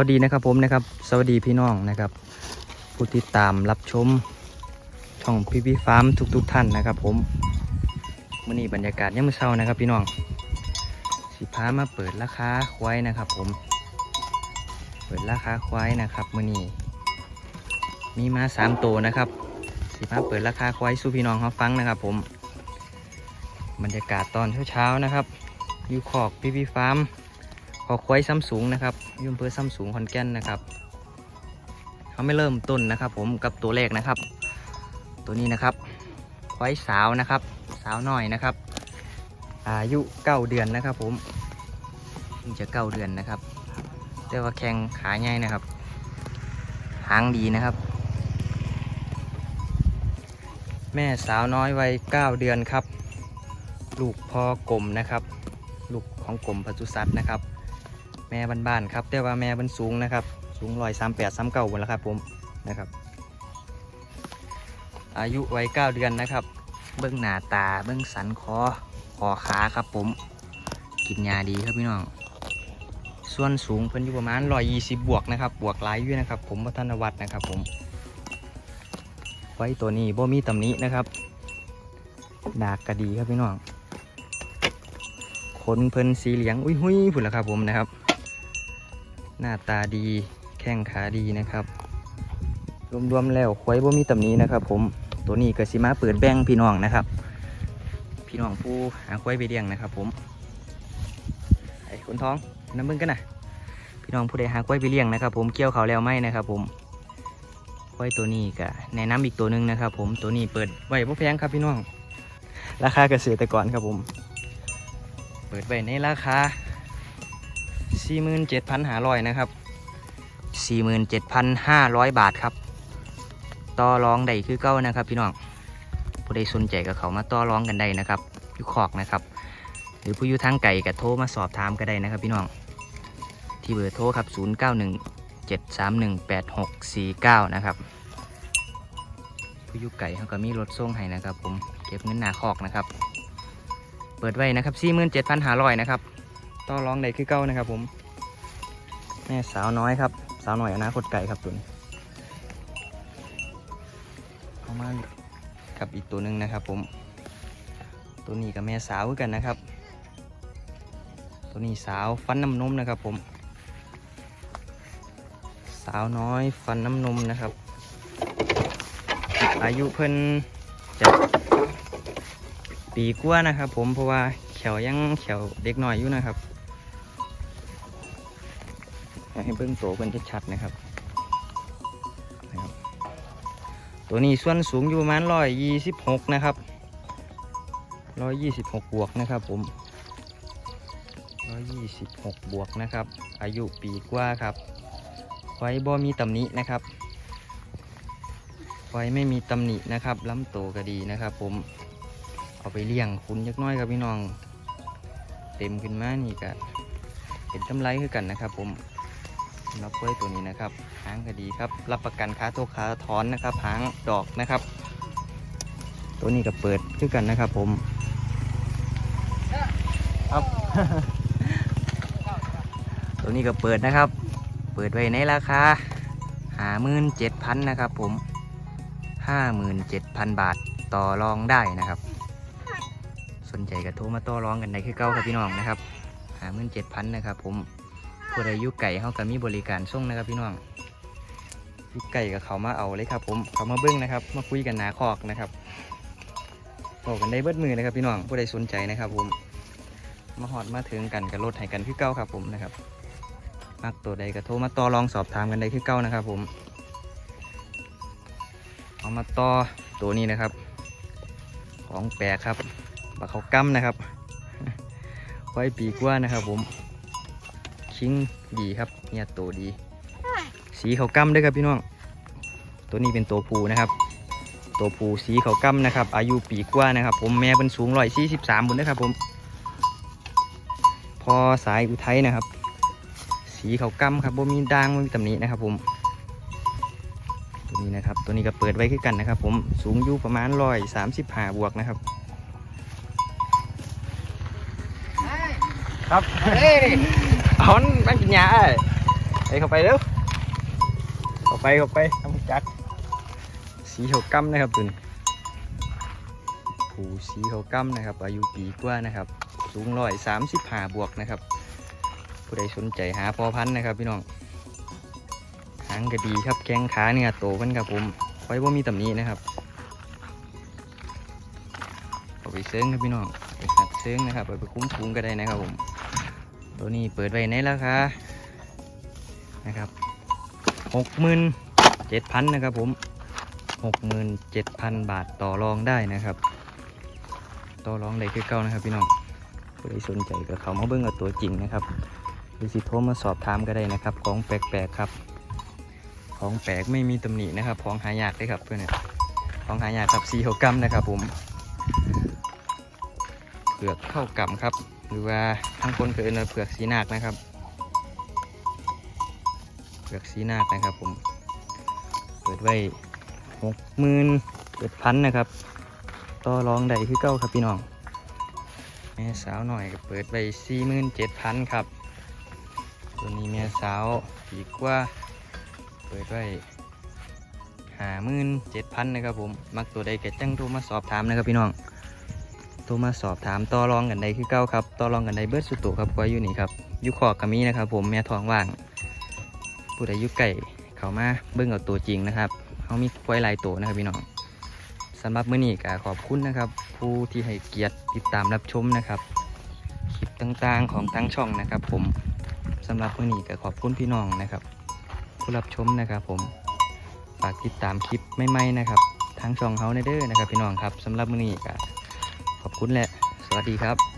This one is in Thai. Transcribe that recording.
วัสดีนะครับผมนะครับ สวัสดีพี่น้องนะครับ ผู้ติดตามรับชมช่องพี่พี่ฟาร์มทุกๆทท่านนะครับ ผมมื่อนี้บรรยากาศยังไมือเช้านะครับ พี่น้องสิพามาเปิดราคาควายนะครับ ผม เปิดราคาควายนะครับมื่อนี้มีมาสามตัวนะครับสิพาเปิดราคาควายสู่พี่น้องเขาฟังนะครับ ผม บรรยากาศตอนเช้าๆนะครับอยู่ขอกพี่พี่ฟาร์ม ขอควายซ้ำสูงนะครับยุ่อำเภอซ้ำสูงขอนแก่นนะครับเขาไม่เริ่มต้นนะครับ ผมกับตัวเลขนะครับ ตัวนี้นะครับควายสาวนะครับ สาวหน่อยนะครับ อายุเก้าเดือนนะครับผมจะเก้าเดือนนะครับ แต่ว่าแข้งขาใหญ่นะครับ หางดีนะครับ แม่สาวน้อยวัยเก้าเดือนครับ ลูกพ่อกลมนะครับ ลูกของกลมปศุสัตว์นะครับ ม่บ้านๆครับแต่ว่าแม่มันสูงนะครับ สูงรอยสามแปดสามเก้าบนแล้วครับผมนะครับ อายุไว้เก้าเดือนนะครับ เบื้องหน้าตาเบื้องสันคอคอขาครับผม กินยาดีครับพี่น้อง ส่วนสูงเพิ่นอยู่ประมาณรอยยี่สิบบวกนะครับ บวกหลายอยู่นะครับ ผมวัฒนวัฒน์นะครับ ผม ไว้ตัวนี้บ่มีตำหนินะครับดากกระดีครับพี่น้องขนเพิ่นสีเหลืองอุ้ยหุยผุนละครับผมนะครับ หน้าตาดีแข้งขาดีนะครับ รวมๆแล้วควายบ่มีตำหนี้นะครับ ผมตัวนี้ก็สิมาเปิดแบ่งพี่น้องนะครับ พี่น้องผู้หาควายไปเลี้ยงนะครับ ผมไอ้คนท้องน้ำมึงกันนะพี่น้องผู้ใดหาควายไปเลี้ยงนะครับ ผมเกี่ยวเขาแล้วไหมนะครับ ผมควายตัวนี้ก็แนะนำอีกตัวหนึ่งนะครับ ผมตัวนี้เปิดไว้บ่แพงครับพี่น้อง ราคาเกษตรกรครับผม เปิดไว้ในราคา 47,500นะครับ47,500บาทครับ ต่อรองได้คือเก้านะครับ พี่น้องผู้ใดสนใจกับเขามาต่อรองกันได้นะครับอยู่ขอกนะครับ หรือผู้อยู่ทางไก่ก็โทรมาสอบถามก็ได้นะครับ พี่น้อง ที่เบอร์โทรครับ0917318649นะครับผู้อยู่ไก่เขาก็มีรถส่งให้นะครับ ผมเก็บเงินหนาคอกนะครับ เปิดไว้นะครับ47,500นะครับ ต่อรองได้คือเก้านะครับผม แม่สาวน้อยครับ สาวหน้อยอนาคตไก่ครับตัวนี้เอามากับอีกตัวหนึ่งนะครับผม ตัวนี้กับแม่สาวเหมือนกันนะครับ ตัวนี้สาวฟันน้ำนมนะครับผม สาวน้อยฟันน้ำนมนะครับ อายุเพิ่นจะปีกว่านะครับผมเพราะว่าแขวยังแขวเด็กน้อยอยู่นะครับ อยากให้เบิ้งโตเพิ่นชัดๆนะครับนะครับ ตัวนี้ส่วนสูงอยู่ประมาณร้อยยี่สิบหกนะครับร้อยยี่สิบหกบวกนะครับผมร้อยยี่สิบหกบวกนะครับ อายุปีกว่าครับไว้บ่มีตำหนินะครับไว้ไม่มีตำหนินะครับล้ำโตก็ดีนะครับ ผม เอาไปเลี้ยงคุณยักน้อยครับพี่น้อง เต็มขึ้นมานี่ก็เป็นกำไรคือกันนะครับผม สำหรับกล้วยตัวนี้นะครับหางก็ดีครับ รับประกันค้าโตวค้าถอนนะครับหางดอกนะครับ ตัวนี้ก็เปิดคือกันนะครับ ผมครับ ตัวนี้ก็เปิดนะครับ เปิดไว้ในราคาหาหมื่นเจ็ดพันนะครับ ผมห้าหมื่นเจ็ดพันบาทต่อรองได้นะครับ สนใจก็โทรมาต่อรองกันได้คือเก้าครับพี่น้องนะครับหาหมื่นเจ็ดพันนะครับ ผม ผู้ใดอยุไก่เขาก็มีบริการส่งนะครับพี่น้องอยุไก่กับเขามาเอาเลยครับ ผมเขามาเบิ้งนะครับ มาคุยกันหนาคอกนะครับบอกกันได้เบิดมือนะครับพี่น้องผู้ใดสนใจนะครับ ผม มาหอดมาถึงกันกับรถให้กันคือเก้าครับ ผมนะครับมากตัวใดก็โทรมาต่อรองสอบถามกันได้คือเก้านะครับ ผมเอามาต่อตัวนี้นะครับ ของแปลกครับปลาเขากำนะครับไว้ปีกว่านะครับผม คิงดีครับเนี่ยตัวดี สีเขากำด้วยครับพี่น้อง ตัวนี้เป็นตัวผูนะครับ ตัวผูสีเขากำนะครับ อายุปีกว่านะครับ ผมแม่เป็นสูงร้อยสี่สิบสามบนนะครับผม พอสายอุทัยนะครับ สีเขากำครับบ่มีด่างบ่มีตำหนินะครับ ผม ตัวนี้นะครับ ตัวนี้ก็เปิดไว้คือกันนะครับ ผมสูงอยู่ประมาณร้อยสามสิบห้าบวกนะครับครับ เฮ้อามันมันกินยาไอ้เข้าไปเร็วเข้าไปเข้าไปทำจักสีเขากำนะครับตัวนี้ผูสีเขากำนะครับ อายุปีกว่านะครับ สูงร้อยสามสิบห้าบวกนะครับ ผู้ใดสนใจหาพอพันนะครับพี่น้องหางก็ดีครับแข้งขาเนี่ยโตมันครับผมไว้ว่ามีตำหนี้นะครับเอาไปเซิงครับพี่น้องไปหัดเซิงนะครับเอาไปคุ้มฟูงก็ได้นะครับผม ตัวนี้เปิดไว้ในราคานะครับหกหมื่นเจ็ดพันนะครับผมหกหมื่นเจ็ดพันบาทต่อรองได้นะครับ ต่อรองได้คือเก่านะครับพี่น้องผู้ใดสนใจก็เข้ามาเบิ่งเอาตัวจริงนะครับหรือสิโทรมาสอบถามก็ได้นะครับ ของแปลกๆครับ ของแปลกไม่มีตำหนินะครับ ของหายากเลยครับเพื่อนเนี่ยของหายากครับซีโฮกัมนะครับผมเปลือกเข้ากำครับ หรือว่าทั้งคนเคยเรียกว่าเปลือกสีนาคนะครับ เปลือกสีนาคนะครับผมเปิดไว้หกหมื่นเปิดพันนะครับต่อรองได้คือเก้าครับพี่น้องแม่สาวหน่อยก็เปิดไว้สี่หมื่นเจ็ดพันครับ ตัวนี้แม่สาวปีกว่า เปิดไว้หาหมื่นเจ็ดพันนะครับผม มักตัวใดเก็จังโทรมาสอบถามนะครับพี่น้อง โทรมาสอบถามต่อรองกันได้คือเก้าครับต่อรองกันได้เบิร์ดสุดโตครับก็อยู่นี่ครับยุคอกกามีนะครับ ผมแม่ทองว่างผู้ใดยุไก่เขามาเบิ่งเอาตัวจริงนะครับเขามีควายลายตัวนะครับพี่น้องสำหรับมื้อนี้ก็ขอบคุณนะครับ ผู้ที่ให้เกียรติติดตามรับชมนะครับคลิปต่างๆของทั้งช่องนะครับ ผมสำหรับมื้อนี้ก็ขอบคุณพี่น้องนะครับ ผู้รับชมนะครับ ผมฝากติดตามคลิปใหม่ๆนะครับทั้งช่องเฮาในเด้อนะครับ พี่น้องครับสำหรับมื้อนี้ก็ขอบ คุณแหละ สวัสดีครับ